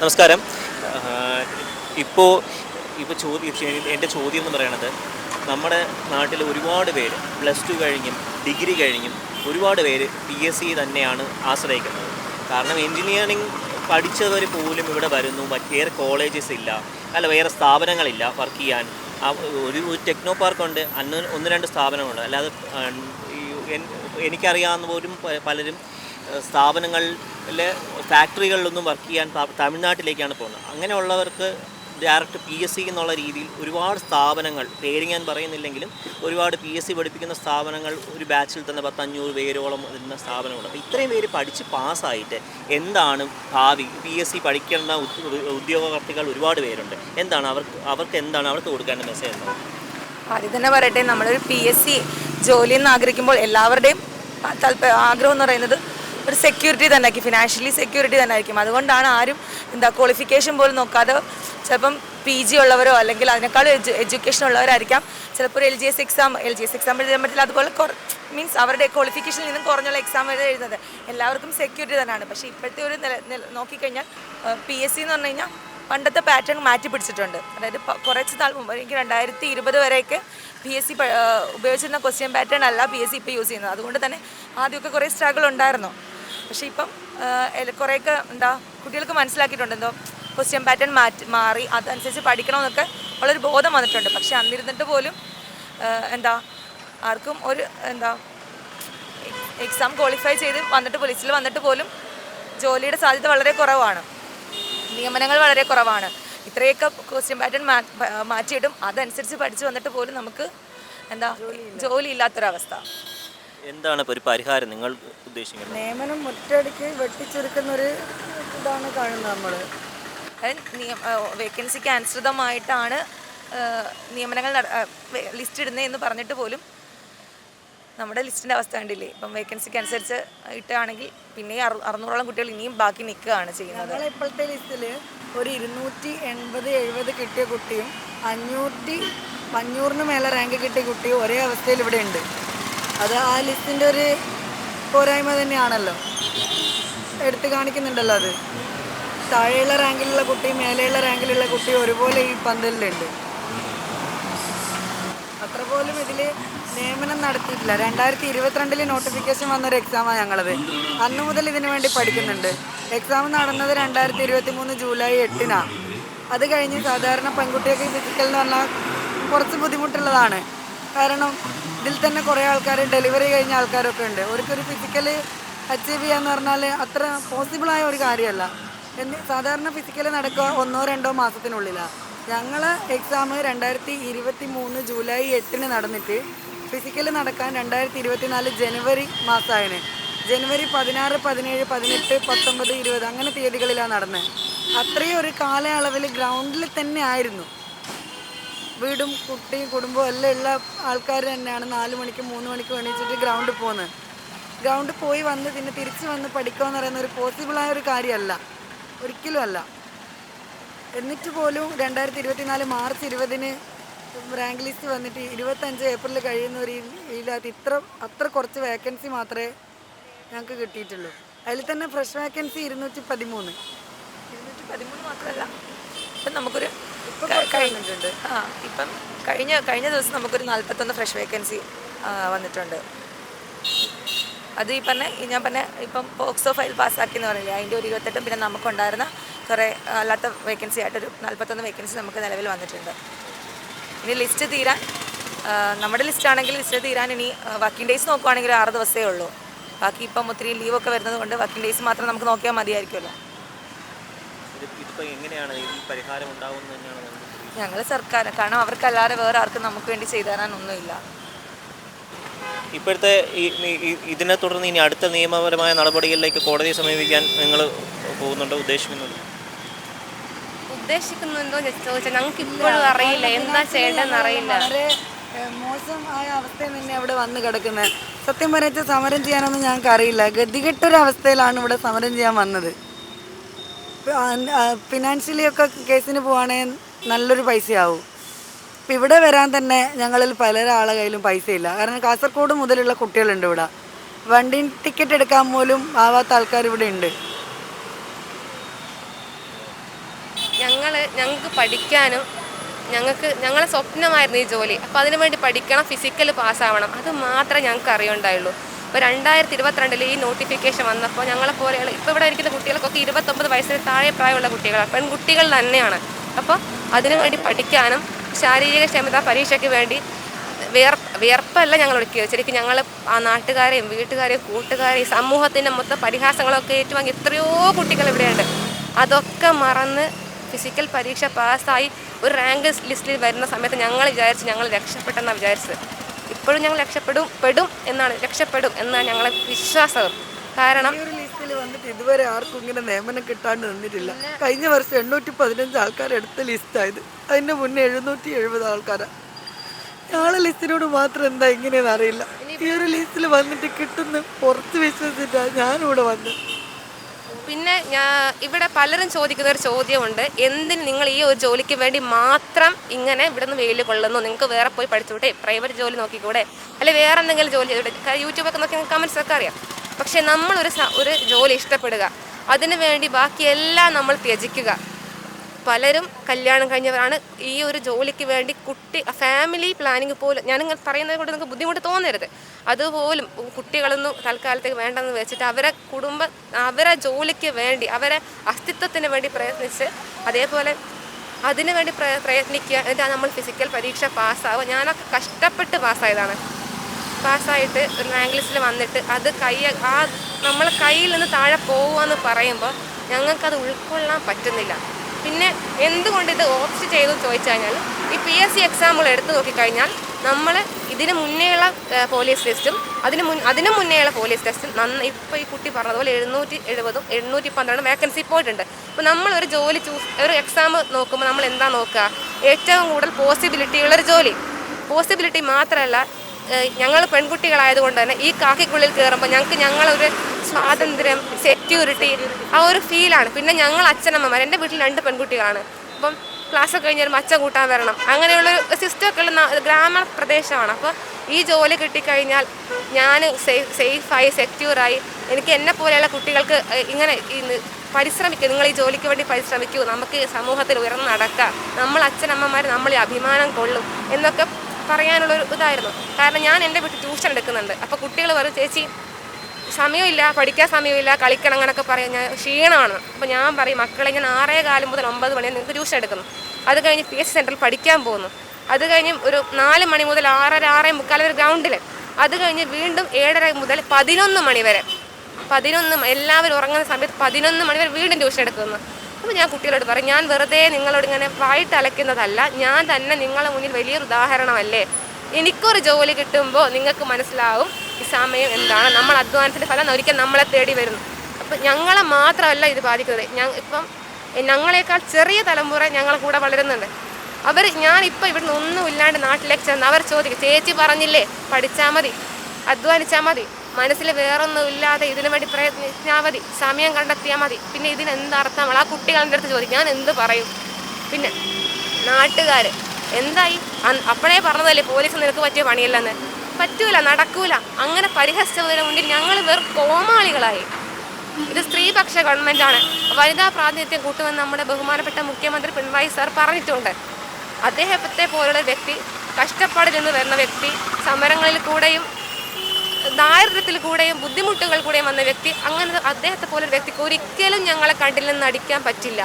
നമസ്കാരം. ഇപ്പോൾ ഇപ്പോൾ ചോദ്യം എന്റെ ചോദ്യം എന്ന് പറയണത് നമ്മുടെ നാട്ടിൽ ഒരുപാട് പേര് പ്ലസ് ടു കഴിഞ്ഞും ഡിഗ്രി കഴിഞ്ഞും ഒരുപാട് പേര് പി എസ് സി തന്നെയാണ് ആശ്രയിക്കുന്നത്. കാരണം എൻജിനീയറിംഗ് പഠിച്ചവർ പോലും ഇവിടെ വരുന്നു. വേറെ കോളേജസ് ഇല്ല. അല്ല വേറെ സ്ഥാപനങ്ങളില്ല വർക്ക് ചെയ്യാൻ. ഒരു ടെക്നോ പാർക്കുണ്ട് അന്ന് ഒന്ന് രണ്ട് സ്ഥാപനങ്ങളുണ്ട്. അല്ലാതെ എനിക്കറിയാവുന്ന പോലും പലരും സ്ഥാപനങ്ങളിലെ ഫാക്ടറികളിലൊന്നും വർക്ക് ചെയ്യാൻ തമിഴ്നാട്ടിലേക്കാണ് പോകുന്നത്. അങ്ങനെയുള്ളവർക്ക് ഡയറക്റ്റ് പി എസ് സി എന്നുള്ള രീതിയിൽ ഒരുപാട് സ്ഥാപനങ്ങൾ പേര് ഞാൻ പറയുന്നില്ലെങ്കിലും ഒരുപാട് പി എസ് സി പഠിപ്പിക്കുന്ന സ്ഥാപനങ്ങൾ ഒരു ബാച്ചിൽ തന്നെ പത്തഞ്ഞൂറ് പേരോളം വരുന്ന സ്ഥാപനങ്ങളുണ്ട്. അപ്പോൾ ഇത്രയും പേര് പഠിച്ച് പാസ്സായിട്ട് എന്താണ് ഭാവി? പി എസ് സി പഠിക്കുന്ന ഉദ്യോഗാർത്ഥികൾ ഒരുപാട് പേരുണ്ട്. എന്താണ് അവർക്ക് അവർക്ക് എന്താണ് അവർക്ക് കൊടുക്കേണ്ട മെസ്സേജ് എന്താണ് ആദ്യം തന്നെ പറയട്ടെ നമ്മളൊരു പി എസ് സി ജോലി എന്ന് ആഗ്രഹിക്കുമ്പോൾ എല്ലാവരുടെയും താല്പര്യം ആഗ്രഹം എന്ന് പറയുന്നത് ഒരു സെക്യൂരിറ്റി തന്നെ ആയിരിക്കും ഫിനാൻഷ്യലി സെക്യൂരിറ്റി തന്നെ ആയിരിക്കും. അതുകൊണ്ടാണ് ആരും എന്താ ക്വാളിഫിക്കേഷൻ പോലും നോക്കാതെ ചിലപ്പം പി ജി ഉള്ളവരോ അല്ലെങ്കിൽ അതിനേക്കാളും എഡ്യു എഡ്യൂക്കേഷൻ ഉള്ളവരായിരിക്കാം. ചിലപ്പോൾ ഒരു L G S exam L G S exam എഴുതാൻ പറ്റില്ല. അതുപോലെ മീൻസ് അവരുടെ ക്വാളിഫിക്കേഷനിൽ നിന്നും കുറഞ്ഞുള്ള എക്സാം വരെ എഴുതുന്നത് എല്ലാവർക്കും സെക്യൂരിറ്റി തന്നെയാണ്. പക്ഷേ ഇപ്പോഴത്തെ ഒരു നില നോക്കിക്കഴിഞ്ഞാൽ പി എസ് സി എന്ന് പറഞ്ഞു കഴിഞ്ഞാൽ പണ്ടത്തെ പാറ്റേൺ മാറ്റി പിടിച്ചിട്ടുണ്ട്. അതായത് കുറച്ച് നാൾ മുമ്പ് എനിക്ക് രണ്ടായിരത്തി ഇരുപത് വരെയൊക്കെ പി എസ് സി ഉപയോഗിച്ചിരുന്ന ക്വസ്റ്റ്യൻ പാറ്റേൺ അല്ല പി എസ് സി ഇപ്പോൾ യൂസ് ചെയ്യുന്നത്. അതുകൊണ്ട് തന്നെ ആദ്യമൊക്കെ കുറേ സ്ട്രഗിൾ ഉണ്ടായിരുന്നു. പക്ഷേ ഇപ്പം കുറേയൊക്കെ എന്താ കുട്ടികൾക്ക് മനസ്സിലാക്കിയിട്ടുണ്ട് എന്തോ ക്വസ്റ്റ്യൻ പാറ്റേൺ മാറ്റി മാറി അതനുസരിച്ച് പഠിക്കണമെന്നൊക്കെ ഉള്ളൊരു ബോധം വന്നിട്ടുണ്ട്. പക്ഷേ അന്നിരുന്നിട്ട് പോലും എന്താ ആർക്കും ഒരു എന്താ എക്സാം ക്വാളിഫൈ ചെയ്ത് വന്നിട്ട് പോലീസിൽ വന്നിട്ട് പോലും ജോലിയുടെ സാധ്യത വളരെ കുറവാണ്. നിയമനങ്ങൾ വളരെ കുറവാണ്. ഇത്രയൊക്കെ ക്വസ്റ്റ്യൻ പാറ്റേൺ മാറ്റിയിട്ടും അതനുസരിച്ച് പഠിച്ചു വന്നിട്ട് പോലും നമുക്ക് എന്താ ജോലി ഇല്ലാത്തൊരവസ്ഥ എന്താണ് ഇപ്പോൾ ഒരു പരിഹാരം നിങ്ങൾ ഉദ്ദേശിക്കുന്നത്? നിയമനം മുറ്റടിക്ക് വെട്ടിച്ചുരുക്കുന്ന ഒരു ഇതാണ് കാണുന്നത് നമ്മൾ വേക്കൻസിക്ക് അനുസൃതമായിട്ടാണ് നിയമനങ്ങൾ ലിസ്റ്റ് ഇടുന്നത് എന്ന് പറഞ്ഞിട്ട് പോലും നമ്മുടെ ലിസ്റ്റിന്റെ അവസ്ഥ കണ്ടില്ലേ? ഇപ്പം വേക്കൻസിക്ക് അനുസരിച്ച് ഇട്ടാണെങ്കിൽ പിന്നെ അറു അറുന്നൂറോളം കുട്ടികൾ ഇനിയും ബാക്കി നിൽക്കുകയാണ് ചെയ്യുന്നത്. ഇപ്പോഴത്തെ ലിസ്റ്റിൽ ഒരു ഇരുന്നൂറ്റി എൺപത് എഴുപത് കിട്ടിയ കുട്ടിയും അഞ്ഞൂറ്റി അഞ്ഞൂറിന് മേലെ റാങ്ക് കിട്ടിയ കുട്ടിയും ഒരേ അവസ്ഥയിൽ ഇവിടെ ഉണ്ട്. അത് ആ ലിസ്റ്റിന്റെ ഒരു പോരായ്മ തന്നെയാണല്ലോ. എടുത്തു കാണിക്കുന്നുണ്ടല്ലോ അത്. താഴെയുള്ള റാങ്കിലുള്ള കുട്ടി മേലെയുള്ള റാങ്കിലുള്ള കുട്ടി ഒരുപോലെ ഈ പന്തലിലുണ്ട്. അത്ര പോലും ഇതിൽ നിയമനം നടത്തിയിട്ടില്ല. രണ്ടായിരത്തി ഇരുപത്തിരണ്ടിൽ നോട്ടിഫിക്കേഷൻ വന്നൊരു എക്സാമാണ് ഞങ്ങളത്. അന്നു മുതൽ ഇതിനു വേണ്ടി പഠിക്കുന്നുണ്ട്. എക്സാം നടന്നത് രണ്ടായിരത്തി ഇരുപത്തി മൂന്ന് ജൂലൈ എട്ടിനാണ് അത് കഴിഞ്ഞ് സാധാരണ പെൺകുട്ടികൾക്ക് ഫിസിക്കൽ എന്ന് പറഞ്ഞാൽ കുറച്ച് ബുദ്ധിമുട്ടുള്ളതാണ്. കാരണം ഇതിൽ തന്നെ കുറേ ആൾക്കാർ ഡെലിവറി കഴിഞ്ഞ ആൾക്കാരൊക്കെ ഉണ്ട്. അവർക്കൊരു ഫിസിക്കൽ അച്ചീവ് ചെയ്യാന്ന് പറഞ്ഞാൽ അത്ര പോസിബിളായ ഒരു കാര്യമല്ല. എന്ന് സാധാരണ ഫിസിക്കൽ നടക്കുക ഒന്നോ രണ്ടോ മാസത്തിനുള്ളിലാണ് ഞങ്ങൾ എക്സാം രണ്ടായിരത്തി ഇരുപത്തി മൂന്ന് ജൂലൈ എട്ടിന് നടന്നിട്ട് ഫിസിക്കൽ നടക്കാൻ രണ്ടായിരത്തി ഇരുപത്തി നാല് ജനുവരി മാസമായതിന് ജനുവരി പതിനാറ് പതിനേഴ് പതിനെട്ട് പത്തൊമ്പത് ഇരുപത് അങ്ങനെ തീയതികളിലാണ് നടന്നത് അത്രയും ഒരു കാലയളവിൽ ഗ്രൗണ്ടിൽ തന്നെ ആയിരുന്നു. വീടും കുട്ടിയും കുടുംബവും എല്ലാം ഉള്ള ആൾക്കാർ തന്നെയാണ് നാല് മണിക്ക് മൂന്ന് മണിക്ക് എണീച്ചിട്ട് ഗ്രൗണ്ടിൽ പോകുന്നത് ഗ്രൗണ്ടിൽ പോയി വന്ന് പിന്നെ തിരിച്ച് വന്ന് പഠിക്കുക എന്ന് പറയുന്ന ഒരു പോസിബിളായ ഒരു കാര്യമല്ല. ഒരിക്കലും അല്ല. എന്നിട്ട് പോലും രണ്ടായിരത്തി ഇരുപത്തിനാല് മാർച്ച് ഇരുപതിന് റാങ്ക് ലിസ്റ്റ് വന്നിട്ട് ഇരുപത്തഞ്ച് ഏപ്രിൽ കഴിയുന്ന ഒരു ഇതിനകത്ത് ഇത്ര അത്ര കുറച്ച് വേക്കൻസി മാത്രമേ ഞങ്ങൾക്ക് കിട്ടിയിട്ടുള്ളൂ. അതിൽ തന്നെ ഫ്രഷ് വേക്കൻസി ഇരുന്നൂറ്റി പതിമൂന്ന്. ഇരുന്നൂറ്റി പതിമൂന്ന് മാത്രമല്ല. നമുക്കൊരു ആ ഇപ്പം കഴിഞ്ഞ കഴിഞ്ഞ ദിവസം നമുക്കൊരു നാൽപ്പത്തൊന്ന് ഫ്രഷ് വേക്കൻസി വന്നിട്ടുണ്ട്. അത് ഈ പറഞ്ഞ ഞാൻ പറഞ്ഞ ഇപ്പം പോക്സോ ഫയൽ പാസ്സാക്കി എന്ന് പറഞ്ഞില്ലേ അതിന്റെ ഒരു ഇരുപത്തെട്ടും പിന്നെ നമുക്കുണ്ടായിരുന്ന കുറേ അല്ലാത്ത വേക്കൻസി ആയിട്ടൊരു നാൽപ്പത്തൊന്ന് വേക്കൻസി നമുക്ക് നിലവിൽ വന്നിട്ടുണ്ട്. ഇനി ലിസ്റ്റ് തീരാൻ നമ്മുടെ ലിസ്റ്റ് ആണെങ്കിൽ ലിസ്റ്റ് തീരാൻ ഇനി വർക്കിംഗ് ഡേയ്സ് നോക്കുവാണെങ്കിൽ ആറ് ദിവസമേ ഉള്ളൂ. ബാക്കി ഇപ്പം ഒത്തിരി ലീവൊക്കെ വരുന്നത് കൊണ്ട് വർക്കിംഗ് ഡേയ്സ് മാത്രം നമുക്ക് നോക്കിയാൽ മതിയായിരിക്കുമല്ലോ. എങ്ങനെയാണ് ഈ പരിഹാരം ഉണ്ടാവും തന്നെയാണ് ഞങ്ങൾ സർക്കാർ കാരണം അവർക്കല്ലാതെ വേറെ ആർക്കും നമുക്ക് വേണ്ടി ചെയ്തു തരാനൊന്നുമില്ല ഇപ്പോഴത്തെ ഇതിനെ തുടർന്ന് ഇനി അടുത്ത നിയമപരമായ നടപടികളിലേക്ക് കോടതിയെ സമീപിക്കാൻ നിങ്ങൾ പോകുന്നുണ്ടോ ഉദ്ദേശിക്കുന്നുണ്ടോ ഉദ്ദേശിക്കുന്നുണ്ടോ എന്ന് ചോദിച്ചാൽ ഞങ്ങൾക്ക് ഇപ്പോഴും അറിയില്ല. എന്താ ചെയ്യേണ്ടതെന്ന് അറിയില്ല. മോശം ആയ മോശമായ അവസ്ഥയിൽ തന്നെ അവിടെ വന്ന് കിടക്കുന്നത് സത്യം പറഞ്ഞാൽ സമരം ചെയ്യാനൊന്നും ഞങ്ങൾക്ക് അറിയില്ല ഗതികെട്ടൊരു അവസ്ഥയിലാണ് ഇവിടെ സമരം ചെയ്യാൻ വന്നത്. ഫിനാൻഷ്യലി ഒക്കെ കേസിന് പോവാണേ നല്ലൊരു പൈസയാവും. ഇപ്പം ഇവിടെ വരാൻ തന്നെ ഞങ്ങളിൽ പലരാളെ കയ്യിലും പൈസയില്ല. കാരണം കാസർഗോഡ് മുതലുള്ള കുട്ടികളുണ്ട് ഇവിടെ. വണ്ടി ടിക്കറ്റ് എടുക്കാൻ പോലും ആവാത്ത ആൾക്കാർ ഇവിടെ ഉണ്ട്. ഞങ്ങൾ ഞങ്ങൾക്ക് പഠിക്കാനും ഞങ്ങൾക്ക് ഞങ്ങളുടെ സ്വപ്നമായിരുന്നു ഈ ജോലി. അപ്പോൾ അതിനു വേണ്ടി പഠിക്കണം ഫിസിക്കൽ പാസ്സാവണം അത് മാത്രമേ ഞങ്ങൾക്ക് അറിയുണ്ടായുള്ളൂ. ഇപ്പോൾ രണ്ടായിരത്തി ഇരുപത്തിരണ്ടിൽ ഈ നോട്ടിഫിക്കേഷൻ വന്നപ്പോൾ ഞങ്ങളെ പോലെയുള്ള ഇപ്പോൾ ഇവിടെ ഇരിക്കുന്ന കുട്ടികൾക്കൊക്കെ ഇരുപത്തൊമ്പത് വയസ്സിന് താഴെ പ്രായമുള്ള കുട്ടികളാണ്. പെൺകുട്ടികൾ തന്നെയാണ്. അപ്പോൾ അതിനു വേണ്ടി പഠിക്കാനും ശാരീരിക ക്ഷമത പരീക്ഷയ്ക്ക് വേണ്ടി വിയർ വിയർപ്പല്ല ഞങ്ങൾ ഒടുക്കിയത് ശരിക്കും ഞങ്ങൾ ആ നാട്ടുകാരെയും വീട്ടുകാരെയും കൂട്ടുകാരെയും സമൂഹത്തിന്റെ മൊത്തം പരിഹാസങ്ങളൊക്കെ ഏറ്റുവാങ്ങി എത്രയോ കുട്ടികൾ ഇവിടെയുണ്ട്. അതൊക്കെ മറന്ന് ഫിസിക്കൽ പരീക്ഷ പാസ്സായി ഒരു റാങ്ക് ലിസ്റ്റിൽ വരുന്ന സമയത്ത് ഞങ്ങൾ വിചാരിച്ച് ഞങ്ങൾ രക്ഷപ്പെട്ടെന്നാണ് വിചാരിച്ചത്. ഇപ്പോഴും ഞങ്ങൾ രക്ഷപ്പെടും പെടും എന്നാണ് രക്ഷപ്പെടും എന്നാണ് ഞങ്ങളെ വിശ്വാസം കാരണം വന്നിട്ട് ഇതുവരെ ആർക്കും ഇങ്ങനെ നിയമനം കിട്ടാണ്ട് നിന്നിട്ടില്ല. കഴിഞ്ഞ വർഷം എണ്ണൂറ്റി പതിനഞ്ച് ആൾക്കാർ എടുത്ത ലിസ്റ്റായത് അതിന്റെ മുന്നേ എഴുന്നൂറ്റി എഴുപത് ആൾക്കാരാ. ഞങ്ങളെ ലിസ്റ്റിനോട് മാത്രം എന്താ ഇങ്ങനെയെന്ന് അറിയില്ല. ഈ ഒരു ലിസ്റ്റിൽ വന്നിട്ട് കിട്ടുന്ന പുറത്ത് വിശ്വസിച്ചിട്ടാണ് ഞാനിവിടെ വന്നത് പിന്നെ ഞാൻ ഇവിടെ പലരും ചോദിക്കുന്ന ഒരു ചോദ്യമുണ്ട്. എന്തിന് നിങ്ങൾ ഈ ഒരു ജോലിക്ക് വേണ്ടി മാത്രം ഇങ്ങനെ ഇവിടെ നിന്ന് വെയിൽ കൊള്ളുന്നു? നിങ്ങൾക്ക് വേറെ പോയി പഠിച്ചുകൂടെ പ്രൈവറ്റ് ജോലി നോക്കിക്കൂടെ? അല്ലെ വേറെ എന്തെങ്കിലും ജോലി ചെയ്തൂടെ? യൂട്യൂബൊക്കെ നോക്കി കമൻസ് ഒക്കെ അറിയാം. പക്ഷെ നമ്മളൊരു ഒരു ജോലി ഇഷ്ടപ്പെടുക. അതിനു വേണ്ടി ബാക്കിയെല്ലാം നമ്മൾ ത്യജിക്കുക. പലരും കല്യാണം കഴിഞ്ഞവരാണ്. ഈ ഒരു ജോലിക്ക് വേണ്ടി കുട്ടി ഫാമിലി പ്ലാനിങ് പോലും ഞാനിങ്ങനെ പറയുന്നത് കൊണ്ട് നിങ്ങൾക്ക് ബുദ്ധിമുട്ട് തോന്നരുത്. അതുപോലും കുട്ടികളൊന്നും തൽക്കാലത്തേക്ക് വേണ്ടെന്ന് വെച്ചിട്ട് അവരെ കുടുംബ അവരെ ജോലിക്ക് വേണ്ടി അവരെ അസ്തിത്വത്തിന് വേണ്ടി പ്രയത്നിച്ച് അതേപോലെ അതിനു വേണ്ടി പ്ര- പ്രയത്നിക്കുക. എന്നിട്ട് നമ്മൾ ഫിസിക്കൽ പരീക്ഷ പാസ്സാവുക. ഞാനൊക്കെ കഷ്ടപ്പെട്ട് പാസ്സായതാണ്. പാസ്സായിട്ട് ഒരു റാങ്ക് വന്നിട്ട് അത് കൈ ആ നമ്മളെ കയ്യിൽ നിന്ന് താഴെ പോകുക എന്ന് പറയുമ്പോൾ ഞങ്ങൾക്കത് ഉൾക്കൊള്ളാൻ പറ്റുന്നില്ല. പിന്നെ എന്തുകൊണ്ട് ഇത് ഓപ്റ്റ് ചെയ്തു ചോദിച്ചു കഴിഞ്ഞാൽ ഈ പി എസ് സി എക്സാമുകൾ എടുത്തു നോക്കിക്കഴിഞ്ഞാൽ നമ്മൾ ഇതിന് മുന്നേയുള്ള പോലീസ് ടെസ്റ്റും അതിന് മുൻ അതിന് മുന്നേയുള്ള പോലീസ് ടെസ്റ്റും നന്ന ഇപ്പോൾ ഈ കുട്ടി പറഞ്ഞതുപോലെ എഴുന്നൂറ്റി എഴുപതും എഴുന്നൂറ്റി പന്ത്രണ്ടും വേക്കൻസി പോയിട്ടുണ്ട് അപ്പോൾ നമ്മളൊരു ജോലി ചൂസ് ഒരു എക്സാം നോക്കുമ്പോൾ നമ്മൾ എന്താ നോക്കുക? ഏറ്റവും കൂടുതൽ പോസിബിലിറ്റി ഉള്ളൊരു ജോലി. പോസിബിലിറ്റി മാത്രമല്ല ഞങ്ങൾ പെൺകുട്ടികളായതുകൊണ്ട് തന്നെ ഈ കാക്കിക്കുള്ളിൽ കയറുമ്പോൾ ഞങ്ങൾക്ക് ഞങ്ങളൊരു സ്വാതന്ത്ര്യം സെക്യൂരിറ്റി ആ ഒരു ഫീലാണ് പിന്നെ ഞങ്ങൾ അച്ഛനമ്മമാർ എന്റെ വീട്ടിൽ രണ്ട് പെൺകുട്ടികളാണ്. അപ്പം ക്ലാസ് ഒക്കെ കഴിഞ്ഞാൽ അച്ഛൻ കൂട്ടാൻ വരണം. അങ്ങനെയുള്ള ഒരു സിസ്റ്റം ഒക്കെ ഉള്ള ഗ്രാമ ഗ്രാമപ്രദേശമാണ് അപ്പോൾ ഈ ജോലി കിട്ടിക്കഴിഞ്ഞാൽ ഞാൻ സേഫ് സേഫായി സെക്യൂറായി എനിക്ക് എന്നെ പോലെയുള്ള കുട്ടികൾക്ക് ഇങ്ങനെ പരിശ്രമിക്കുക നിങ്ങൾ ഈ ജോലിക്ക് വേണ്ടി പരിശ്രമിക്കൂ. നമുക്ക് സമൂഹത്തിൽ ഉയർന്നു നടക്കാം. നമ്മൾ അച്ഛനമ്മമാർ നമ്മൾ ഈ അഭിമാനം കൊള്ളും എന്നൊക്കെ പറയാനുള്ള ഒരു ഇതായിരുന്നു. കാരണം ഞാൻ എന്റെ വീട്ടിൽ ട്യൂഷൻ എടുക്കുന്നുണ്ട്. അപ്പോൾ കുട്ടികൾ പറയും ചേച്ചി സമയമില്ല പഠിക്കാൻ സമയമില്ല കളിക്കണം അങ്ങനെയൊക്കെ പറയും ഞാൻ ക്ഷീണമാണ്. അപ്പോൾ ഞാൻ പറയും മക്കളെ ഞാൻ ആറേ കാലം മുതൽ ഒമ്പത് മണി നിങ്ങൾക്ക് ട്യൂഷൻ എടുക്കുന്നു. അത് കഴിഞ്ഞ് പി എസ് സെന്ററിൽ പഠിക്കാൻ പോകുന്നു. അത് കഴിഞ്ഞ് ഒരു നാല് മണി മുതൽ ആറര ആറേ മുക്കാൽ വരെ ഗ്രൗണ്ടിൽ. അത് കഴിഞ്ഞ് വീണ്ടും ഏഴര മുതൽ പതിനൊന്ന് മണി വരെ. പതിനൊന്ന് എല്ലാവരും ഉറങ്ങുന്ന സമയത്ത് പതിനൊന്ന് മണി വരെ വീണ്ടും ട്യൂഷൻ എടുക്കുന്നു. അപ്പോൾ ഞാൻ കുട്ടികളോട് പറയും ഞാൻ വെറുതെ നിങ്ങളോട് ഇങ്ങനെ വായിട്ട് അലയ്ക്കുന്നതല്ല ഞാൻ തന്നെ നിങ്ങളെ മുന്നിൽ വലിയൊരു ഉദാഹരണമല്ലേ? എനിക്കൊരു ജോലി കിട്ടുമ്പോൾ നിങ്ങൾക്ക് മനസ്സിലാവും ഈ സമയം എന്താണ്? നമ്മൾ അധ്വാനത്തിന്റെ ഫലം ഒരിക്കൽ നമ്മളെ തേടി വരുന്നു. അപ്പം ഞങ്ങളെ മാത്രമല്ല ഇത് ബാധിക്കുന്നത്. ഞാൻ ഇപ്പം ഞങ്ങളെക്കാൾ ചെറിയ തലമുറ ഞങ്ങളെ കൂടെ വളരുന്നുണ്ട്. അവർ ഞാൻ ഇപ്പം ഇവിടുന്ന് ഒന്നും ഇല്ലാണ്ട് നാട്ടിലേക്ക് ചെന്ന് അവർ ചോദിക്കും ചേച്ചി പറഞ്ഞില്ലേ? പഠിച്ചാൽ മതി അധ്വാനിച്ചാൽ മതി മനസ്സിൽ വേറൊന്നും ഇല്ലാതെ ഇതിനു വേണ്ടി പ്രയത്നിച്ചാൽ മതി സമയം കണ്ടെത്തിയാൽ മതി. പിന്നെ ഇതിന് ആ കുട്ടികളുടെ അടുത്ത് ചോദിക്കും ഞാൻ എന്ത് പറയും? പിന്നെ നാട്ടുകാർ എന്തായി? അപ്പോഴേ പറഞ്ഞതല്ലേ പോലീസ് നിനക്ക് പറ്റിയ പണിയല്ലെന്ന്? പറ്റൂല നടക്കൂല. അങ്ങനെ പരിഹസിച്ചതിന് മുന്നിൽ ഞങ്ങൾ വെറും കോമാളികളായി. ഇത് സ്ത്രീപക്ഷ ഗവൺമെന്റാണ് വനിതാ പ്രാതിനിധ്യം കൂട്ടുമെന്ന് നമ്മുടെ ബഹുമാനപ്പെട്ട മുഖ്യമന്ത്രി പിണറായി സാർ പറഞ്ഞിട്ടുണ്ട്. അദ്ദേഹത്തെ പോലുള്ള വ്യക്തി കഷ്ടപ്പാടിൽ നിന്ന് വരുന്ന വ്യക്തി സമരങ്ങളിൽ കൂടെയും ദാരിദ്ര്യത്തിൽ കൂടെയും ബുദ്ധിമുട്ടുകൾ കൂടെയും വന്ന വ്യക്തി അങ്ങനെ അദ്ദേഹത്തെ പോലൊരു വ്യക്തിക്ക് ഒരിക്കലും ഞങ്ങളെ കണ്ടില്ലെന്ന് അടിക്കാൻ പറ്റില്ല.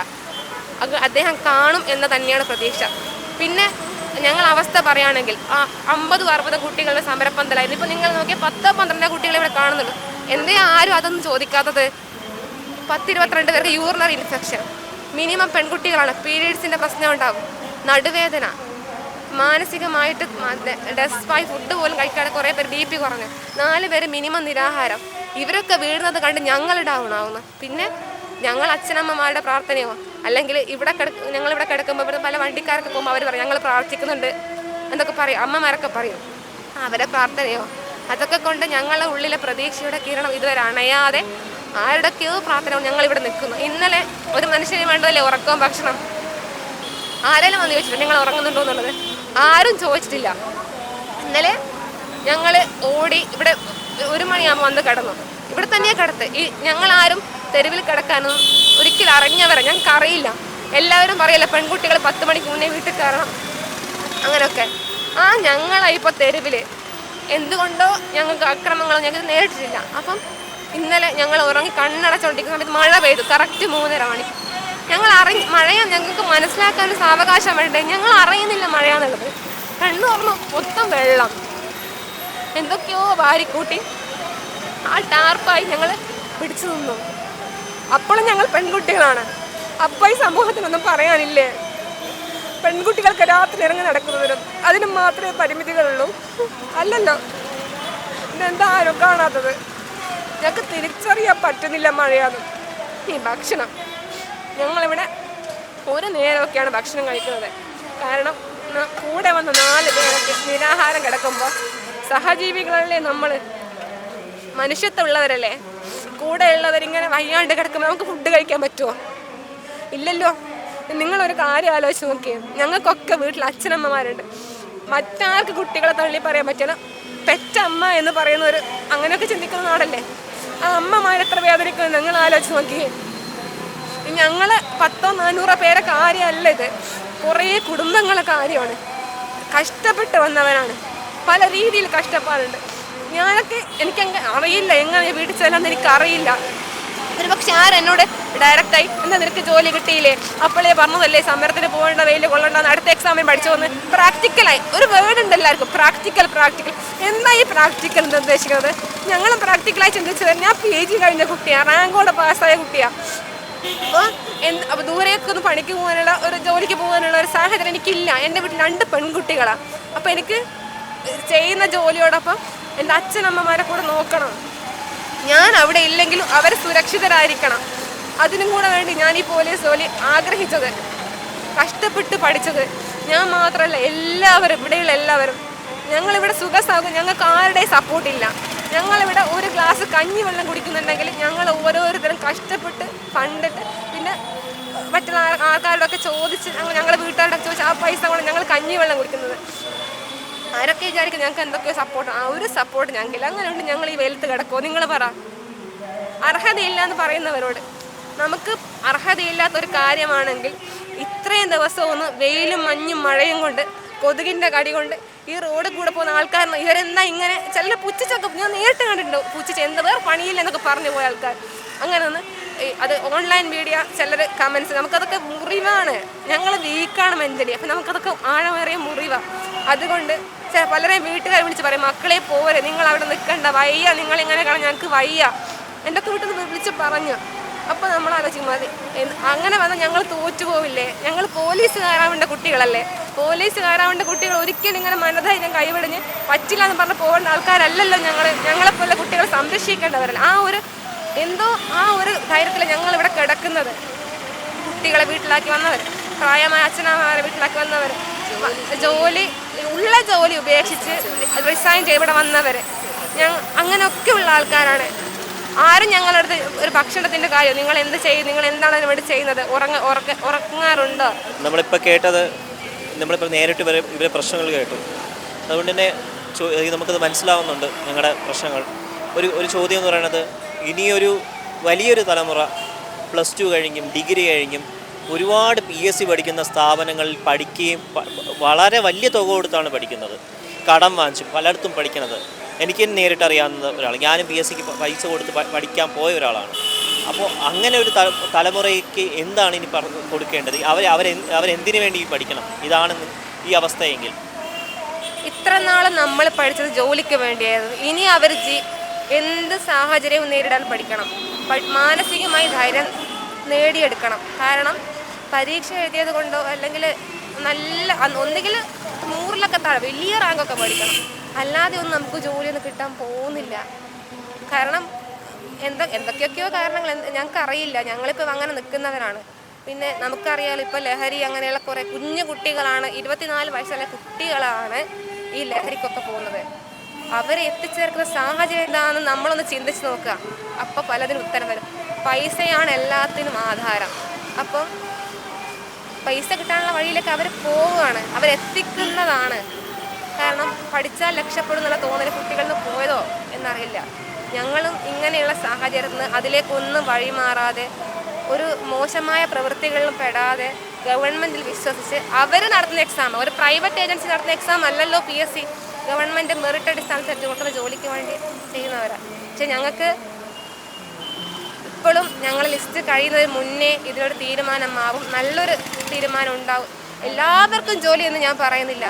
അദ്ദേഹം കാണും എന്ന് തന്നെയാണ് പ്രതീക്ഷ. പിന്നെ ഞങ്ങൾ അവസ്ഥ പറയുകയാണെങ്കിൽ ആ അമ്പതും അറുപതും കുട്ടികളുടെ സമരപ്പന്തലായിരുന്നു ഇപ്പോൾ നിങ്ങൾ നോക്കിയ പത്തോ പന്ത്രണ്ടോ കുട്ടികളെ ഇവിടെ കാണുന്നുള്ളൂ. എന്തേ ആരും അതൊന്നും ചോദിക്കാത്തത്? പത്തിരുപത്തിരണ്ട് പേർക്ക് യൂറിനറി ഇൻഫെക്ഷൻ മിനിമം പെൺകുട്ടികളാണ്. പീരീഡ്സിന്റെ പ്രശ്നം ഉണ്ടാകും. നടുവേദന. മാനസികമായിട്ട് ഡെസ്പായി ഫുഡ് പോലും കഴിക്കാതെ കുറേ പേര് ബി പി കുറഞ്ഞു. നാല് പേര് മിനിമം നിരാഹാരം. ഇവരൊക്കെ വീഴുന്നത് കണ്ട് ഞങ്ങൾ ഡൗൺ ആവുന്നു. പിന്നെ ഞങ്ങൾ അച്ഛനമ്മമാരുടെ പ്രാർത്ഥനയോ? അല്ലെങ്കിൽ ഇവിടെ കിട ഞങ്ങളിവിടെ കിടക്കുമ്പോൾ ഇവിടെ പല വണ്ടിക്കാരൊക്കെ പോകുമ്പോൾ അവർ പറയും ഞങ്ങൾ പ്രാർത്ഥിക്കുന്നുണ്ട്. എന്നൊക്കെ പറയും അമ്മമാരൊക്കെ പറയും. അവരെ പ്രാർത്ഥനയോ? അതൊക്കെ കൊണ്ട് ഞങ്ങളുടെ ഉള്ളിലെ പ്രതീക്ഷയുടെ കിരണം ഇതുവരെ അണയാതെ ആരുടെയൊക്കെയോ പ്രാർത്ഥന ഞങ്ങളിവിടെ നിൽക്കുന്നു. ഇന്നലെ ഒരു മനുഷ്യന് വേണ്ടതല്ലേ ഉറക്കവും ഭക്ഷണം? ആരെങ്കിലും വന്ന് ചോദിച്ചിട്ടുണ്ട്? നിങ്ങൾ ഉറങ്ങുന്നുണ്ടോ? എന്നുള്ളത്. ആരും ചോദിച്ചിട്ടില്ല. ഇന്നലെ ഞങ്ങൾ ഓടി ഇവിടെ ഒരു മണിയാകുമ്പോൾ വന്ന് കിടന്നു. ഇവിടെ തന്നെയാണ് കിടത്ത്. ഈ ഞങ്ങൾ ആരും തെരുവിൽ കിടക്കാനും ഒരിക്കലും അറിഞ്ഞവരെ ഞങ്ങൾക്ക് അറിയില്ല എല്ലാവരും പറയല്ല പെൺകുട്ടികൾ പത്ത് മണിക്ക് മുന്നേ വീട്ടിൽ കയറണം. അങ്ങനെയൊക്കെ. ആ ഞങ്ങളായിപ്പോൾ തെരുവിൽ എന്തുകൊണ്ടോ ഞങ്ങൾക്ക് അക്രമങ്ങളോ ഞങ്ങൾക്ക് നേരിട്ടിട്ടില്ല. അപ്പം ഇന്നലെ ഞങ്ങൾ ഉറങ്ങി കണ്ണടച്ചോണ്ടിരിക്കുന്ന സമയത്ത് മഴ പെയ്തു. കറക്റ്റ് മൂന്നര മണി. ഞങ്ങൾ അറിഞ്ഞ് മഴയാ ഞങ്ങൾക്ക് മനസ്സിലാക്കാൻ ഒരു സാവകാശം വേണ്ടേ? ഞങ്ങൾ അറിയുന്നില്ല മഴയാന്നുള്ളത്. കണ്ണു തുറന്നു. മൊത്തം വെള്ളം. എന്തൊക്കെയോ വാരിക്കൂട്ടി. ആ ടാർപ്പായി ഞങ്ങൾ പിടിച്ചു നിന്നു. അപ്പോഴും ഞങ്ങൾ പെൺകുട്ടികളാണ്. അപ്പോൾ ഈ സമൂഹത്തിനൊന്നും പറയാനില്ലേ? പെൺകുട്ടികൾക്ക് രാത്രി ഇറങ്ങി നടക്കുന്നതിനും അതിന് മാത്രമേ പരിമിതികളുള്ളൂ. അല്ലല്ലോ. ഇതെന്താ ആരും കാണാത്തത്? ഞങ്ങൾക്ക് തിരിച്ചറിയാൻ പറ്റുന്നില്ല മഴയാന്ന്. ഈ ഭക്ഷണം. ഞങ്ങളിവിടെ ഒരു നേരമൊക്കെയാണ് ഭക്ഷണം കഴിക്കുന്നത്. കാരണം കൂടെ വന്ന നാല് പേരൊക്കെ നിരാഹാരം കിടക്കുമ്പോൾ സഹജീവികളല്ലേ നമ്മൾ മനുഷ്യത്വമുള്ളവരല്ലേ? കൂടെ ഉള്ളവരിങ്ങനെ വയ്യാണ്ട് കിടക്കുമ്പോൾ നമുക്ക് ഫുഡ് കഴിക്കാൻ പറ്റുമോ ഇല്ലല്ലോ. നിങ്ങളൊരു കാര്യം ആലോചിച്ച് നോക്കിയേ. ഞങ്ങൾക്കൊക്കെ വീട്ടിൽ അച്ഛനമ്മമാരുണ്ട്. മറ്റാർക്ക് കുട്ടികളെ തള്ളി പറയാൻ പറ്റില്ല. പെറ്റമ്മ എന്ന് പറയുന്ന ഒരു അങ്ങനെയൊക്കെ ചിന്തിക്കുന്ന നാടല്ലേ? ആ അമ്മമാരെത്ര വേദനിക്കുന്നു നിങ്ങൾ ആലോചിച്ച് നോക്കിയേ. ഞങ്ങൾ പത്തോ നാനൂറോ പേരെ കാര്യമല്ല ഇത്. കുറേ കുടുംബങ്ങളെ കാര്യമാണ്. കഷ്ടപ്പെട്ട് വന്നവരാണ്. പല രീതിയിൽ കഷ്ടപ്പാടുണ്ട്. ഞാനൊക്കെ എനിക്ക് അറിയില്ല എങ്ങനെ വീട്ടിൽ ചെല്ലാന്ന് എനിക്ക് അറിയില്ല ഒരു പക്ഷെ ആരെന്നോട് ഡയറക്റ്റായി എന്താ നിനക്ക് ജോലി കിട്ടിയില്ലേ? അപ്പോഴേ പറഞ്ഞതല്ലേ സമരത്തിന് പോകേണ്ട വെയിൽ കൊള്ളണ്ടെന്ന് അടുത്ത എക്സാമിന് പഠിച്ചു വന്ന് പ്രാക്ടിക്കലായി ഒരു വേർഡ് ഉണ്ട് എല്ലാവർക്കും പ്രാക്ടിക്കൽ പ്രാക്ടിക്കൽ എന്താ ഈ പ്രാക്ടിക്കൽ എന്ന് ഉദ്ദേശിക്കുന്നത്? ഞങ്ങളും പ്രാക്ടിക്കലായി ചിന്തിച്ചത് ഞാൻ പി ജി കഴിഞ്ഞ കുട്ടിയാണ് റാങ്കോടെ പാസ്സായ കുട്ടിയാണ് അപ്പോൾ എന്ത് അപ്പോൾ ദൂരേക്ക് ഒന്ന് പണിക്ക് പോകാനുള്ള ഒരു ജോലിക്ക് പോകാനുള്ള ഒരു സാഹചര്യം എനിക്കില്ല. എന്റെ വീട്ടിൽ രണ്ട് പെൺകുട്ടികളാണ് അപ്പോൾ എനിക്ക് ചെയ്യുന്ന ജോലിയോടൊപ്പം എന്റെ അച്ഛനമ്മമാരെ കൂടെ നോക്കണം. ഞാൻ അവിടെ ഇല്ലെങ്കിലും അവർ സുരക്ഷിതരായിരിക്കണം. അതിനും കൂടെ വേണ്ടി ഞാൻ ഈ പോലീസ് ജോലി ആഗ്രഹിച്ചത് കഷ്ടപ്പെട്ട് പഠിച്ചത്. ഞാൻ മാത്രമല്ല എല്ലാവരും ഇവിടെയുള്ള എല്ലാവരും. ഞങ്ങളിവിടെ സുഖസാകും ഞങ്ങൾക്ക് ആരുടെയും സപ്പോർട്ടില്ല ഞങ്ങളിവിടെ ഒരു ഗ്ലാസ് കഞ്ഞി വെള്ളം കുടിക്കുന്നുണ്ടെങ്കിൽ ഞങ്ങൾ ഓരോരുത്തരും കഷ്ടപ്പെട്ട് കണ്ടിട്ട് പിന്നെ മറ്റുള്ള ആൾ- ആൾക്കാരോടൊക്കെ ചോദിച്ച് ഞങ്ങൾ ഞങ്ങളുടെ വീട്ടുകാരോടൊക്കെ ചോദിച്ച് ആ പൈസ കൊണ്ട് ഞങ്ങൾ കഞ്ഞി വെള്ളം കുടിക്കുന്നത്. ആരൊക്കെ വിചാരിക്കും ഞങ്ങൾക്ക് എന്തൊക്കെയോ സപ്പോർട്ട് ആ ഒരു സപ്പോർട്ട് ഞങ്ങൾക്കില്ല. അങ്ങനെ ഉണ്ട് ഞങ്ങൾ ഈ വെയിലത്ത് കിടക്കുമോ നിങ്ങൾ പറ. അർഹതയില്ല എന്ന് പറയുന്നവരോട്. നമുക്ക് അർഹതയില്ലാത്ത ഒരു കാര്യമാണെങ്കിൽ ഇത്രയും ദിവസം ഒന്ന് വെയിലും മഞ്ഞും മഴയും കൊണ്ട് കൊതുകിന്റെ കടി കൊണ്ട് ഈ റോഡിൽ കൂടെ പോകുന്ന ആൾക്കാർ ഇവരെന്താ ഇങ്ങനെ ചില പുച്ഛിച്ചൊക്കെ ഞാൻ നേരിട്ട് കണ്ടിട്ടുണ്ട്. പുച്ഛിച്ച് എന്താ വേറെ പണിയില്ല എന്നൊക്കെ പറഞ്ഞു പോയ ആൾക്കാർ. അങ്ങനെ ഒന്ന് അത് ഓൺലൈൻ മീഡിയ ചിലർ കമൻസ് നമുക്കതൊക്കെ മുറിവാണ്. ഞങ്ങൾ വീക്കാണ് മെന്റലി അപ്പം നമുക്കതൊക്കെ ആഴമേറിയ മുറിവാണ് അതുകൊണ്ട് പലരെയും വീട്ടുകാരെ വിളിച്ച് പറയും മക്കളെ പോരെ നിങ്ങൾ അവിടെ നിൽക്കണ്ട വയ്യ നിങ്ങൾ ഇങ്ങനെ കാണാൻ ഞങ്ങൾക്ക് വയ്യ. എന്റെ വീട്ടിൽ നിന്ന് വിളിച്ച് പറഞ്ഞു. അപ്പോൾ നമ്മൾ ആലോചിക്കും മതി. അങ്ങനെ വന്നാൽ ഞങ്ങൾ തോറ്റു പോവില്ലേ ഞങ്ങൾ പോലീസുകാരാവേണ്ട കുട്ടികളല്ലേ? പോലീസുകാരാവേണ്ട കുട്ടികൾ ഒരിക്കലും ഇങ്ങനെ മനധൈര്യം കൈവിടിഞ്ഞ് പറ്റില്ല എന്ന് പറഞ്ഞ് പോകേണ്ട ആൾക്കാരല്ലല്ലോ ഞങ്ങൾ ഞങ്ങളെപ്പോലെ കുട്ടികളെ സംരക്ഷിക്കേണ്ടവരല്ല. ആ ഒരു എന്തോ ആ ഒരു ധൈര്യത്തിൽ ഞങ്ങൾ ഇവിടെ കിടക്കുന്നത്. കുട്ടികളെ വീട്ടിലാക്കി വന്നവർ പ്രായമായ അച്ഛനമ്മമാരെ വീട്ടിലാക്കി വന്നവർ ജോലി ഉള്ള ജോലി ഉപേക്ഷിച്ച് റിസൈൻ ചെയ്ത് ഇവിടെ വന്നവർ ഞങ്ങൾ അങ്ങനെയൊക്കെ ഉള്ള ആൾക്കാരാണ്. ആരും ഞങ്ങളുടെ അടുത്ത് ഒരു ഭക്ഷണത്തിന്റെ കാര്യം നിങ്ങൾ എന്ത് ചെയ്യും നിങ്ങൾ എന്താണ് അതിനുവേണ്ടി ചെയ്യുന്നത് ഉറങ്ങ ഉറക്ക ഉറങ്ങാറുണ്ടോ? നമ്മളിപ്പോൾ കേട്ടത് നമ്മളിപ്പോൾ നേരിട്ട് വരെ ഇവരെ പ്രശ്നങ്ങൾ കേട്ടു. അതുകൊണ്ട് തന്നെ നമുക്കത് മനസ്സിലാവുന്നുണ്ട് ഞങ്ങളുടെ പ്രശ്നങ്ങൾ. ഒരു ഒരു ചോദ്യം എന്ന് പറയുന്നത് ഇനിയൊരു വലിയൊരു തലമുറ പ്ലസ് ടു കഴിഞ്ഞും ഡിഗ്രി കഴിഞ്ഞും ഒരുപാട് പി എസ് സി പഠിക്കുന്ന സ്ഥാപനങ്ങളിൽ പഠിക്കുകയും വളരെ വലിയ തുക കൊടുത്താണ് പഠിക്കുന്നത്. കടം വാങ്ങിച്ചും പലയിടത്തും പഠിക്കുന്നത് എനിക്ക് നേരിട്ട് അറിയാവുന്ന ഒരാൾ ഞാനും പി എസ് സിക്ക് പൈസ കൊടുത്ത് പഠിക്കാൻ പോയ ഒരാളാണ്. അപ്പോൾ അങ്ങനെ ഒരു തലമുറയ്ക്ക് എന്താണ് ഇനി കൊടുക്കേണ്ടത്? അവർ അവരെ അവരെന്തിനു വേണ്ടി പഠിക്കണം? ഇതാണ് ഈ അവസ്ഥയെങ്കിൽ. ഇത്ര നാൾ നമ്മൾ പഠിച്ചത് ജോലിക്ക് വേണ്ടിയായിരുന്നു. ഇനി അവർ എന്ത് സാഹചര്യവും നേരിടാൻ പഠിക്കണം. മാനസികമായി ധൈര്യം നേടിയെടുക്കണം. കാരണം പരീക്ഷ എഴുതിയത് കൊണ്ടോ അല്ലെങ്കിൽ നല്ല ഒന്നുകിൽ നൂറിലൊക്കെ താഴെ വലിയ റാങ്കൊക്കെ പഠിക്കണം. അല്ലാതെ ഒന്നും നമുക്ക് ജോലിയൊന്നും കിട്ടാൻ പോകുന്നില്ല. കാരണം എന്തൊ എന്തൊക്കെയൊക്കെയോ കാരണങ്ങൾ എന്ത് ഞങ്ങൾക്ക് അറിയില്ല. ഞങ്ങളിപ്പോൾ അങ്ങനെ നിൽക്കുന്നവരാണ്. പിന്നെ നമുക്കറിയാലോ ഇപ്പോൾ ലഹരി അങ്ങനെയുള്ള കുറേ കുഞ്ഞു കുട്ടികളാണ് ഇരുപത്തിനാല് വയസ്സുള്ള കുട്ടികളാണ് ഈ ലഹരിക്കൊക്കെ പോകുന്നത്. അവരെ എത്തിച്ചേർക്കുന്ന സാഹചര്യം എന്താണെന്ന് നമ്മളൊന്ന് ചിന്തിച്ച് നോക്കുക. അപ്പോൾ പലതിനും ഉത്തരം വരും. പൈസയാണ് എല്ലാത്തിനും ആധാരം. അപ്പം പൈസ കിട്ടാനുള്ള വഴിയിലേക്ക് അവർ പോവുകയാണ്. അവരെത്തിക്കുന്നതാണ്. കാരണം പഠിച്ചാൽ രക്ഷപ്പെടും എന്നുള്ള തോന്നൽ കുട്ടികളിൽ നിന്ന് പോയതോ എന്നറിയില്ല. ഞങ്ങളും ഇങ്ങനെയുള്ള സാഹചര്യത്തിൽ നിന്ന് അതിലേക്കൊന്നും വഴിമാറാതെ ഒരു മോശമായ പ്രവൃത്തികളിലും പെടാതെ ഗവൺമെന്റിൽ വിശ്വസിച്ച് അവർ നടത്തുന്ന എക്സാം ഒരു പ്രൈവറ്റ് ഏജൻസി നടത്തുന്ന എക്സാം അല്ലല്ലോ P S C government merit അടിസ്ഥാനത്തിൽ ജോലിക്ക് വേണ്ടി ചെയ്യുന്നവരാണ് പക്ഷെ ഞങ്ങൾക്ക് ഇപ്പോഴും ഞങ്ങൾ ലിസ്റ്റ് കഴിയുന്നതിന് മുന്നേ ഇതിനൊരു തീരുമാനമാവും. നല്ലൊരു തീരുമാനം ഉണ്ടാവും. എല്ലാവർക്കും ജോലി എന്ന് ഞാൻ പറയുന്നില്ല.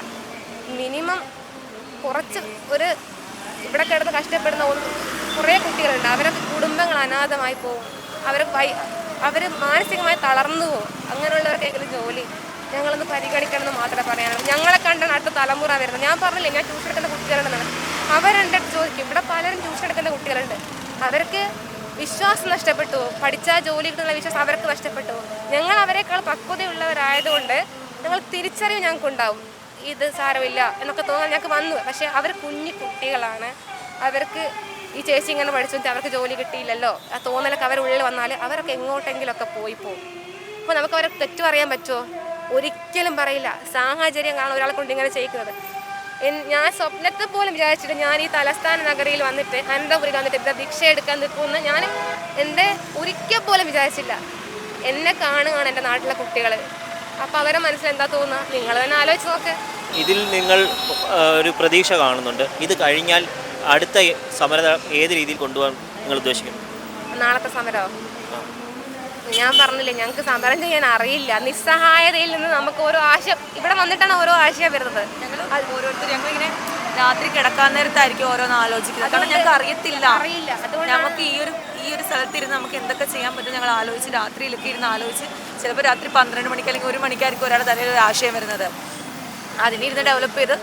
മിനിമം കുറച്ച് ഒരു ഇവിടെ കിടന്ന് കഷ്ടപ്പെടുന്ന കുറേ കുട്ടികളുണ്ട്. അവരൊക്കെ കുടുംബങ്ങൾ അനാഥമായി പോകും. അവർ അവർ മാനസികമായി തളർന്നു പോകും. അങ്ങനെയുള്ളവർക്കെങ്കിലും ജോലി ഞങ്ങളൊന്ന് പരിഗണിക്കണം എന്ന് മാത്രമേ പറയാനുള്ളൂ. ഞങ്ങളെ കണ്ടാണ് അടുത്ത തലമുറ വരുന്നത്. ഞാൻ പറഞ്ഞില്ലേ ഞാൻ ട്യൂഷൻ എടുക്കുന്ന കുട്ടികളുണ്ടെന്നാണ് അവരെന്റെ ചോദിക്കും. ഇവിടെ പലരും ട്യൂഷൻ എടുക്കുന്ന കുട്ടികളുണ്ട്. അവർക്ക് വിശ്വാസം നഷ്ടപ്പെട്ടു. പോകും. പഠിച്ചാൽ ജോലി കിട്ടുന്ന വിശ്വാസം അവർക്ക് നഷ്ടപ്പെട്ടു. ഞങ്ങൾ അവരെക്കാൾ പക്വതയുള്ളവരായതുകൊണ്ട് ഞങ്ങൾ തിരിച്ചറിവ് ഞങ്ങൾക്ക് ഉണ്ടാവും ഇത് സാരമില്ല എന്നൊക്കെ തോന്നാൻ ഞങ്ങൾക്ക് വന്നു. പക്ഷേ അവർ കുഞ്ഞു കുട്ടികളാണ്. അവർക്ക് ഈ ചേച്ചി ഇങ്ങനെ പഠിച്ചു അവർക്ക് ജോലി കിട്ടിയില്ലല്ലോ. ആ തോന്നലൊക്കെ അവരുള്ളിൽ വന്നാൽ അവരൊക്കെ എങ്ങോട്ടെങ്കിലുമൊക്കെ പോയി പോകും. അപ്പോൾ നമുക്ക് അവരെ തെറ്റു പറയാൻ പറ്റുമോ? ഒരിക്കലും പറയില്ല. സാഹചര്യം കാണാൻ ഒരാളെ കൊണ്ട് ഇങ്ങനെ ചെയ്യിക്കുന്നത്. ഞാൻ സ്വപ്നത്തെ പോലും വിചാരിച്ചിട്ട് ഞാൻ ഈ തലസ്ഥാന നഗരിയിൽ വന്നിട്ട് അനന്തപുരിയിൽ വന്നിട്ട് ഇവിടെ ഭിക്ഷ എടുക്കാൻ നിൽക്കുമെന്ന് ഞാൻ എന്റെ ഒരിക്കൽ പോലും വിചാരിച്ചില്ല. എന്നെ കാണുകയാണ് എന്റെ നാട്ടിലെ കുട്ടികൾ അപ്പോൾ അവരെ മനസ്സിൽ എന്താ തോന്നുക? നിങ്ങൾ തന്നെ ആലോചിച്ച് നോക്ക്. ഇതിൽ നിങ്ങൾ ഒരു പ്രതീക്ഷ കാണുന്നുണ്ട്. ഇത് കഴിഞ്ഞാൽ അടുത്ത സമരം ഏത് രീതിയിൽ കൊണ്ടുപോകാൻ നിങ്ങൾ ഉദ്ദേശിക്കുന്നു നാളത്തെ സമരമോ ഞാൻ പറഞ്ഞില്ലേ ഞങ്ങൾക്ക് സമരം ചെയ്യാൻ അറിയില്ല. നിസ്സഹായതയിൽ നിന്ന് നമുക്ക് ഓരോ ആശയം ഇവിടെ വന്നിട്ടാണ് ഓരോ ആശയം വരുന്നത്. ഓരോരുത്തർ ഞങ്ങളിങ്ങനെ രാത്രി കിടക്കാൻ നേരത്തായിരിക്കും ഓരോന്ന് ആലോചിക്കുന്നത്. കാരണം ഞങ്ങൾക്ക് അറിയത്തില്ല. അറിയില്ല. നമുക്ക് ഈ ഒരു ഈ ഒരു സ്ഥലത്തിരുന്ന് നമുക്ക് എന്തൊക്കെ ചെയ്യാൻ പറ്റും ഞങ്ങൾ ആലോചിച്ച് രാത്രിയിലൊക്കെ ഇരുന്ന് ആലോചിച്ച് ചിലപ്പോൾ രാത്രി പന്ത്രണ്ട് മണിക്ക് അല്ലെങ്കിൽ ഒരു മണിക്കായിരിക്കും ഒരാളുടെ തലയിൽ ഒരു ആശയം വരുന്നത്. അതിനിരുന്ന് ഡെവലപ്പ് ചെയ്ത്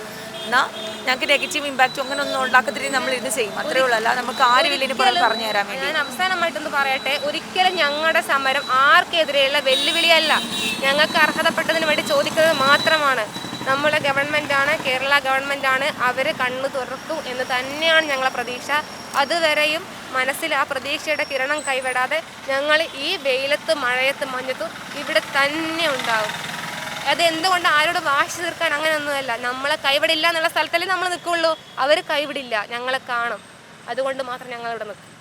എന്നാൽ ഞങ്ങൾക്ക് നെഗറ്റീവ് ഇമ്പാക്റ്റ് അങ്ങനെ ഒന്നും ഉണ്ടാക്കത്തില്ല നമ്മൾ ഇരുന്ന് ചെയ്യും. അത്രേ ഉള്ളൂ. അല്ല നമുക്ക് ആര് വില്ലിന് പോലും പറഞ്ഞു തരാൻ വേണ്ടി. ഞാൻ അവസാനമായിട്ടൊന്ന് പറയട്ടെ. ഒരിക്കലും ഞങ്ങളുടെ സമരം ആർക്കെതിരെയുള്ള വെല്ലുവിളിയല്ല. ഞങ്ങൾക്ക് അർഹതപ്പെട്ടതിന് വേണ്ടി ചോദിക്കുന്നത് മാത്രമാണ്. നമ്മുടെ ഗവൺമെന്റാണ് കേരള ഗവൺമെന്റാണ് അവർ കണ്ണു തുറക്കും എന്ന് തന്നെയാണ് ഞങ്ങളെ പ്രതീക്ഷ. അതുവരെയും മനസ്സിൽ ആ പ്രതീക്ഷയുടെ കിരണം കൈവിടാതെ ഞങ്ങൾ ഈ വെയിലത്ത് മഴയത്ത് മഞ്ഞത്തും ഇവിടെ തന്നെ ഉണ്ടാവും. അത് എന്തുകൊണ്ട് ആരോട് വാശി തീർക്കാൻ അങ്ങനെയൊന്നുമല്ല. നമ്മളെ കൈവിടില്ല എന്നുള്ള സ്ഥലത്തല്ലേ നമ്മൾ നിൽക്കുള്ളൂ. അവർ കൈവിടില്ല. ഞങ്ങളെ കാണും. അതുകൊണ്ട് മാത്രം ഞങ്ങളിവിടെ നിൽക്കും.